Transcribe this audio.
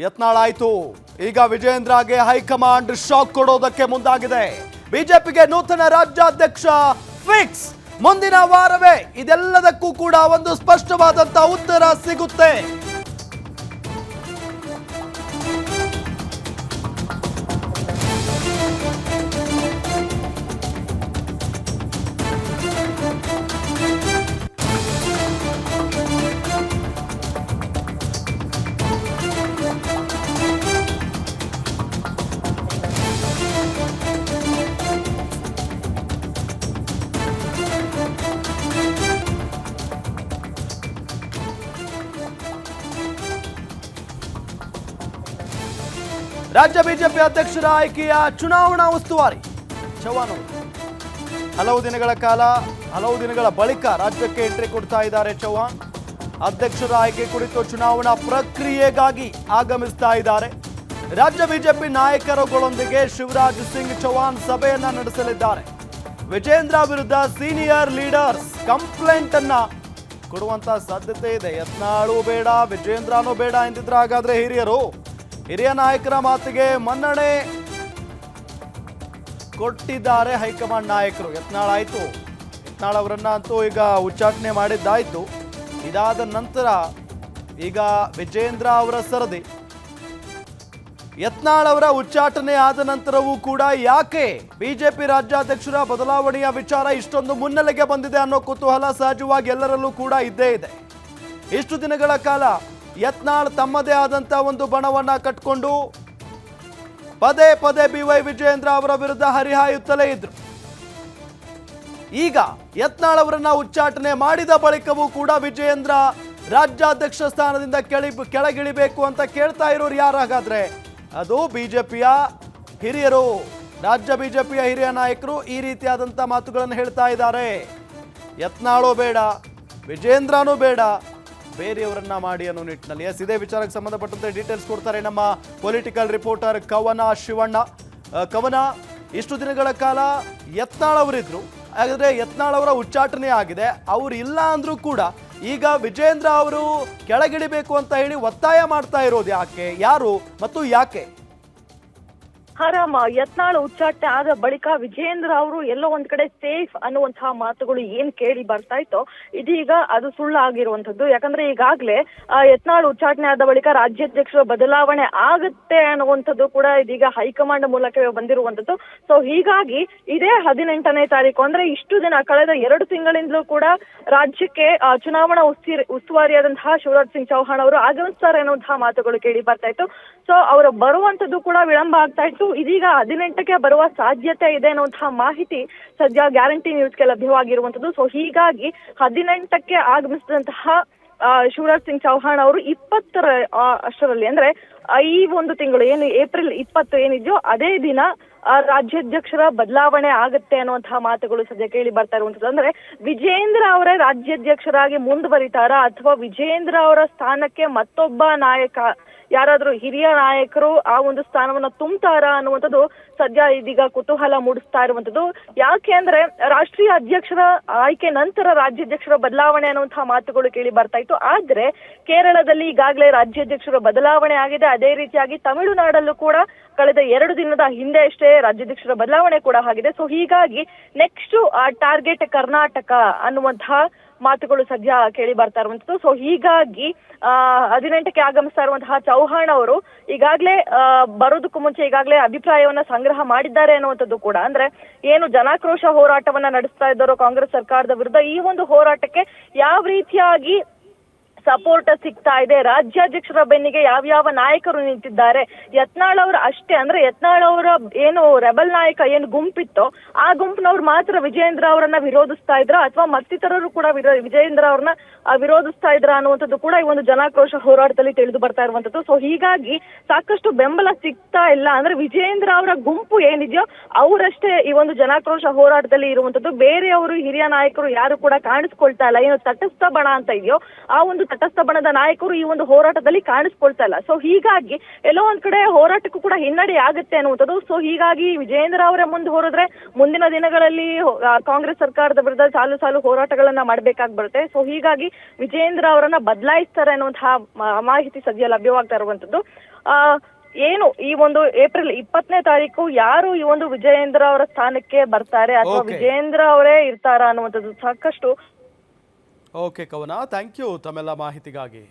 ಯತ್ನಾಳ್ ಆಯ್ತು ಈಗ ವಿಜೇಂದ್ರಗೆ high command shock ಕೊಡೋದಕ್ಕೆ ಮುಂದಾಗಿದೆ. ಬಿಜೆಪಿಗೆ ನೂತನ ರಾಜ್ಯಾಧ್ಯಕ್ಷ ಫಿಕ್ಸ್. ಮುಂದಿನ ವಾರವೇ ಇದೆಲ್ಲದಕ್ಕೂ ಕೂಡ ಒಂದು ಸ್ಪಷ್ಟವಾದಂತಹ ಉತ್ತರ ಸಿಗುತ್ತೆ. ರಾಜ್ಯ ಬಿಜೆಪಿ ಅಧ್ಯಕ್ಷರ ಆಯ್ಕೆಯ ಚುನಾವಣಾ ಉಸ್ತುವಾರಿ, ಚವ್ಹಾಣ್ ಹಲವು ದಿನಗಳ ಕಾಲ, ಹಲವು ದಿನಗಳ ಬಳಿಕ ರಾಜ್ಯಕ್ಕೆ ಎಂಟ್ರಿ ಕೊಡ್ತಾ ಇದ್ದಾರೆ ಚೌಹಾಣ್ ಅಧ್ಯಕ್ಷರ ಆಯ್ಕೆ ಕುರಿತು ಚುನಾವಣಾ ಪ್ರಕ್ರಿಯೆಗಾಗಿ ಆಗಮಿಸ್ತಾ ಇದ್ದಾರೆ. ರಾಜ್ಯ ಬಿಜೆಪಿ ನಾಯಕರುಗಳೊಂದಿಗೆ ಶಿವರಾಜ್ ಸಿಂಗ್ ಚೌಹಾಣ್ ಸಭೆಯನ್ನ ನಡೆಸಲಿದ್ದಾರೆ. ವಿಜೇಂದ್ರ ವಿರುದ್ಧ ಸೀನಿಯರ್ ಲೀಡರ್ಸ್ ಕಂಪ್ಲೇಂಟ್ ಅನ್ನ ಕೊಡುವಂತ ಸಾಧ್ಯತೆ ಇದೆ. ಯತ್ನಾಳು ಬೇಡ, ವಿಜೇಂದ್ರನೂ ಬೇಡ ಎಂದಿದ್ರೆ ಹಾಗಾದ್ರೆ ಹಿರಿಯರು. ಹಿರಿಯ ನಾಯಕರ ಮಾತಿಗೆ ಮನ್ನಣೆ ಕೊಟ್ಟಿದ್ದಾರೆ ಹೈಕಮಾಂಡ್ ನಾಯಕರು. ಯತ್ನಾಳ್ ಆಯ್ತು. ಯತ್ನಾಳ್ ಅವರನ್ನ ಅಂತೂ ಈಗ ಉಚ್ಚಾಟನೆ ಮಾಡಿದ್ದಾಯ್ತು. ಇದಾದ ನಂತರ ಈಗ ವಿಜೇಂದ್ರ ಅವರ ಸರದಿ. ಯತ್ನಾಳ್ ಅವರ ಉಚ್ಚಾಟನೆ ಆದ ನಂತರವೂ ಕೂಡ ಯಾಕೆ ಬಿಜೆಪಿ ರಾಜ್ಯಾಧ್ಯಕ್ಷರ ಬದಲಾವಣೆಯ ವಿಚಾರ ಇಷ್ಟೊಂದು ಮುನ್ನೆಲೆಗೆ ಬಂದಿದೆ ಅನ್ನೋ ಕುತೂಹಲ ಸಹಜವಾಗಿ ಎಲ್ಲರಲ್ಲೂ ಕೂಡ ಇದ್ದೇ ಇದೆ. ಇಷ್ಟು ದಿನಗಳ ಕಾಲ ಯತ್ನಾಳ್ ತಮ್ಮದೇ ಆದಂತ ಒಂದು ಬಣವನ್ನ ಕಟ್ಕೊಂಡು ಪದೇ ಪದೇ ಬಿ ವೈ ವಿಜಯೇಂದ್ರ ಅವರ ವಿರುದ್ಧ ಹರಿಹಾಯುತ್ತಲೇ ಇದ್ರು. ಈಗ ಯತ್ನಾಳ್ ಅವರನ್ನ ಉಚ್ಚಾಟನೆ ಮಾಡಿದ ಬಳಿಕವೂ ಕೂಡ ವಿಜಯೇಂದ್ರ ರಾಜ್ಯಾಧ್ಯಕ್ಷ ಸ್ಥಾನದಿಂದ ಕೆಳಿ ಕೆಳಗಿಳಿಬೇಕು ಅಂತ ಕೇಳ್ತಾ ಇರೋರು ಯಾರಾಗಾದ್ರೆ ಅದು ಬಿಜೆಪಿಯ ಹಿರಿಯರು, ರಾಜ್ಯ ಬಿಜೆಪಿಯ ಹಿರಿಯ ನಾಯಕರು ಈ ರೀತಿಯಾದಂಥ ಮಾತುಗಳನ್ನು ಹೇಳ್ತಾ ಇದ್ದಾರೆ. ಯತ್ನಾಳೋ ಬೇಡ ವಿಜೇಂದ್ರನೂ ಬೇಡ ಬೇರೆಯವರನ್ನ ಮಾಡಿ ಅನ್ನೋ ನಿಟ್ಟಿನಲ್ಲಿ. ಎಸ್ ಇದೇ ವಿಚಾರಕ್ಕೆ ಸಂಬಂಧಪಟ್ಟಂತೆ ಡೀಟೇಲ್ಸ್ ಕೊಡ್ತಾರೆ ನಮ್ಮ ಪೊಲಿಟಿಕಲ್ ರಿಪೋರ್ಟರ್ ಕವನ ಶಿವಣ್ಣ. ಕವನ, ಇಷ್ಟು ದಿನಗಳ ಕಾಲ ಯತ್ನಾಳ್ ಅವರಿದ್ರು. ಹಾಗಾದ್ರೆ ಯತ್ನಾಳ್ ಅವರ ಉಚ್ಚಾಟನೆ ಆಗಿದೆ. ಅವ್ರು ಇಲ್ಲ ಅಂದ್ರೂ ಕೂಡ ಈಗ ವಿಜೇಂದ್ರ ಅವರು ಕೆಳಗಿಳಿಬೇಕು ಅಂತ ಹೇಳಿ ಒತ್ತಾಯ ಮಾಡ್ತಾ ಇರೋದು ಯಾಕೆ? ಯಾರು ಮತ್ತು ಯಾಕೆ? ಆರಾಮ ಯತ್ನಾಳ್ ಉಚ್ಚಾಟನೆ ಆದ ಬಳಿಕ ವಿಜೇಂದ್ರ ಅವರು ಎಲ್ಲೋ ಒಂದ್ ಕಡೆ ಸೇಫ್ ಅನ್ನುವಂತಹ ಮಾತುಗಳು ಏನ್ ಕೇಳಿ ಬರ್ತಾ ಇತ್ತೋ ಇದೀಗ ಅದು ಸುಳ್ಳಾಗಿರುವಂತದ್ದು ಯಾಕಂದ್ರೆ ಈಗಾಗ್ಲೇ ಆ, ಯತ್ನಾಳ್ ಉಚ್ಚಾಟನೆ ಆದ ಬಳಿಕ ರಾಜ್ಯಾಧ್ಯಕ್ಷರ ಬದಲಾವಣೆ ಆಗುತ್ತೆ ಅನ್ನುವಂಥದ್ದು ಕೂಡ ಇದೀಗ ಹೈಕಮಾಂಡ್ ಮೂಲಕವೇ ಬಂದಿರುವಂತದ್ದು ಸೊ ಹೀಗಾಗಿ ಇದೇ ಹದಿನೆಂಟನೇ ತಾರೀಕು ಅಂದ್ರೆ ಇಷ್ಟು ದಿನ ಕಳೆದ ಎರಡು ತಿಂಗಳಿಂದಲೂ ಕೂಡ ರಾಜ್ಯಕ್ಕೆ ಚುನಾವಣಾ ಉಸ್ತಿ ಉಸ್ತುವಾರಿಯಾದಂತಹ ಶಿವರಾಜ್ ಸಿಂಗ್ ಚೌಹಾಣ್ ಅವರು ಆಗಮಿಸ್ತಾರೆ ಅನ್ನುವಂತಹ ಮಾತುಗಳು ಕೇಳಿ ಬರ್ತಾ ಇತ್ತು. ಸೊ ಅವರು ಬರುವಂತದ್ದು ಕೂಡ ವಿಳಂಬ ಆಗ್ತಾ ಇತ್ತು. ಇದೀಗ ಹದಿನೆಂಟಕ್ಕೆ ಬರುವ ಸಾಧ್ಯತೆ ಇದೆ ಅನ್ನುವಂತಹ ಮಾಹಿತಿ ಸದ್ಯ ಗ್ಯಾರಂಟಿ ನ್ಯೂಸ್ಗೆ ಲಭ್ಯವಾಗಿರುವಂತದ್ದು ಸೊ ಹೀಗಾಗಿ ಹದಿನೆಂಟಕ್ಕೆ ಆಗಮಿಸಿದಂತಹ ಶಿವರಾಜ್ ಸಿಂಗ್ ಚೌಹಾಣ್ ಅವರು ಇಪ್ಪತ್ತರ ಅಷ್ಟರಲ್ಲಿ ಅಂದ್ರೆ ಈ ಒಂದು ತಿಂಗಳು ಏನು ಏಪ್ರಿಲ್ ಇಪ್ಪತ್ತು ಏನಿದೆಯೋ ಅದೇ ದಿನ ರಾಜ್ಯಾಧ್ಯಕ್ಷರ ಬದಲಾವಣೆ ಆಗುತ್ತೆ ಅನ್ನುವಂತಹ ಮಾತುಗಳು ಸದ್ಯ ಕೇಳಿ ಬರ್ತಾ ಇರುವಂತದ್ದು ಅಂದ್ರೆ ವಿಜೇಂದ್ರ ಅವರೇ ರಾಜ್ಯಾಧ್ಯಕ್ಷರಾಗಿ ಮುಂದುವರಿತಾರಾ ಅಥವಾ ವಿಜೇಂದ್ರ ಅವರ ಸ್ಥಾನಕ್ಕೆ ಮತ್ತೊಬ್ಬ ನಾಯಕ ಯಾರಾದ್ರೂ ಹಿರಿಯ ನಾಯಕರು ಆ ಒಂದು ಸ್ಥಾನವನ್ನ ತುಂಬ್ತಾರಾ ಅನ್ನುವಂಥದ್ದು ಸದ್ಯ ಇದೀಗ ಕುತೂಹಲ ಮೂಡಿಸ್ತಾ ಇರುವಂತದ್ದು ಯಾಕೆ ಅಂದ್ರೆ ರಾಷ್ಟ್ರೀಯ ಅಧ್ಯಕ್ಷರ ಆಯ್ಕೆ ನಂತರ ರಾಜ್ಯಾಧ್ಯಕ್ಷರ ಬದಲಾವಣೆ ಅನ್ನುವಂತಹ ಮಾತುಗಳು ಕೇಳಿ ಬರ್ತಾ ಇತ್ತು. ಆದ್ರೆ ಕೇರಳದಲ್ಲಿ ಈಗಾಗಲೇ ರಾಜ್ಯಾಧ್ಯಕ್ಷರ ಬದಲಾವಣೆ ಆಗಿದೆ. ಅದೇ ರೀತಿಯಾಗಿ ತಮಿಳುನಾಡಲ್ಲೂ ಕೂಡ ಕಳೆದ ಎರಡು ದಿನದ ಹಿಂದೆ ಅಷ್ಟೇ ರಾಜ್ಯಾಧ್ಯಕ್ಷರ ಬದಲಾವಣೆ ಕೂಡ ಆಗಿದೆ. ಸೊ ಹೀಗಾಗಿ ನೆಕ್ಸ್ಟ್ ಟಾರ್ಗೆಟ್ ಕರ್ನಾಟಕ ಅನ್ನುವಂತಹ ಮಾತುಗಳು ಸದ್ಯ ಕೇಳಿ ಬರ್ತಾ ಇರುವಂತದ್ದು. ಸೊ ಹೀಗಾಗಿ ಹದಿನೆಂಟಕ್ಕೆ ಆಗಮಿಸ್ತಾ ಇರುವಂತಹ ಚೌಹಾಣ್ ಅವರು ಈಗಾಗಲೇ ಬರೋದಕ್ಕೂ ಮುಂಚೆ ಈಗಾಗಲೇ ಅಭಿಪ್ರಾಯವನ್ನ ಸಂಗ್ರಹ ಮಾಡಿದ್ದಾರೆ ಅನ್ನುವಂಥದ್ದು ಕೂಡ. ಅಂದ್ರೆ ಏನು ಜನಾಕ್ರೋಶ ಹೋರಾಟವನ್ನ ನಡೆಸ್ತಾ ಇದ್ದಾರೋ ಕಾಂಗ್ರೆಸ್ ಸರ್ಕಾರದ ವಿರುದ್ಧ ಈ ಒಂದು ಹೋರಾಟಕ್ಕೆ ಯಾವ ರೀತಿಯಾಗಿ ಸಪೋರ್ಟ್ ಸಿಗ್ತಾ ಇದೆ. ರಾಜ್ಯಾಧ್ಯಕ್ಷರ ಬೆನ್ನಿಗೆ ಯಾವ ನಾಯಕರು ನಿಂತಿದ್ದಾರೆ? ಯತ್ನಾಳ್ ಅವರು ಅಷ್ಟೇ ಅಂದ್ರೆ ಯತ್ನಾಳ್ ಅವರ ಏನು ರೆಬಲ್ ನಾಯಕ ಏನು ಗುಂಪಿತ್ತೋ, ಆ ಗುಂಪಿನವ್ರು ಮಾತ್ರ ವಿಜಯೇಂದ್ರ ಅವರನ್ನ ವಿರೋಧಿಸ್ತಾ ಇದ್ರ ಅಥವಾ ಮತ್ತಿತರರು ಕೂಡ ವಿಜಯೇಂದ್ರ ಅವ್ರನ್ನ ವಿರೋಧಿಸ್ತಾ ಇದ್ರ ಅನ್ನುವಂಥದ್ದು ಕೂಡ ಈ ಒಂದು ಜನಾಕ್ರೋಶ ಹೋರಾಟದಲ್ಲಿ ತಿಳಿದು ಬರ್ತಾ ಇರುವಂತದ್ದು ಸೊ ಹೀಗಾಗಿ ಸಾಕಷ್ಟು ಬೆಂಬಲ ಸಿಗ್ತಾ ಇಲ್ಲ ಅಂದ್ರೆ ವಿಜಯೇಂದ್ರ ಅವರ ಗುಂಪು ಏನಿದೆಯೋ ಅವರಷ್ಟೇ ಈ ಒಂದು ಜನಾಕ್ರೋಶ ಹೋರಾಟದಲ್ಲಿ ಇರುವಂತದ್ದು ಬೇರೆಯವರು ಹಿರಿಯ ನಾಯಕರು ಯಾರು ಕೂಡ ಕಾಣಿಸ್ಕೊಳ್ತಾ ಇಲ್ಲ. ಏನು ತಟಸ್ಥ ಬಣ ಅಂತ ಇದೆಯೋ, ಆ ಒಂದು ತಟಸ್ಥ ಬಣದ ನಾಯಕರು ಈ ಒಂದು ಹೋರಾಟದಲ್ಲಿ ಕಾಣಿಸ್ಕೊಳ್ತಾ ಇಲ್ಲ. ಸೊ ಹೀಗಾಗಿ ಎಲ್ಲೋ ಒಂದ್ ಕಡೆ ಹೋರಾಟಕ್ಕೂ ಕೂಡ ಹಿನ್ನಡೆ ಆಗುತ್ತೆ ಅನ್ನುವಂಥದ್ದು. ಸೊ ಹೀಗಾಗಿ ವಿಜಯೇಂದ್ರ ಅವರೇ ಮುಂದೆ ಹೋರಿದ್ರೆ ಮುಂದಿನ ದಿನಗಳಲ್ಲಿ ಕಾಂಗ್ರೆಸ್ ಸರ್ಕಾರದ ವಿರುದ್ಧ ಸಾಲು ಸಾಲು ಹೋರಾಟಗಳನ್ನ ಮಾಡ್ಬೇಕಾಗಿ ಬರುತ್ತೆ. ಸೊ ಹೀಗಾಗಿ ವಿಜಯೇಂದ್ರ ಅವರನ್ನ ಬದಲಾಯಿಸ್ತಾರೆ ಅನ್ನುವಂತಹ ಮಾಹಿತಿ ಸದ್ಯ ಲಭ್ಯವಾಗ್ತಾ ಇರುವಂತದ್ದು ಆ ಏನು ಈ ಒಂದು ಏಪ್ರಿಲ್ ಇಪ್ಪತ್ತನೇ ತಾರೀಕು ಯಾರು ಈ ಒಂದು ವಿಜಯೇಂದ್ರ ಅವರ ಸ್ಥಾನಕ್ಕೆ ಬರ್ತಾರೆ ಅಥವಾ. ವಿಜಯೇಂದ್ರ ಅವರೇ ಇರ್ತಾರಾ ಅನ್ನುವಂಥದ್ದು ಸಾಕಷ್ಟು ಓಕೆ ಕವನ ಥ್ಯಾಂಕ್ ಯು ತಮ್ಮೆಲ್ಲ ಮಾಹಿತಿಗಾಗಿ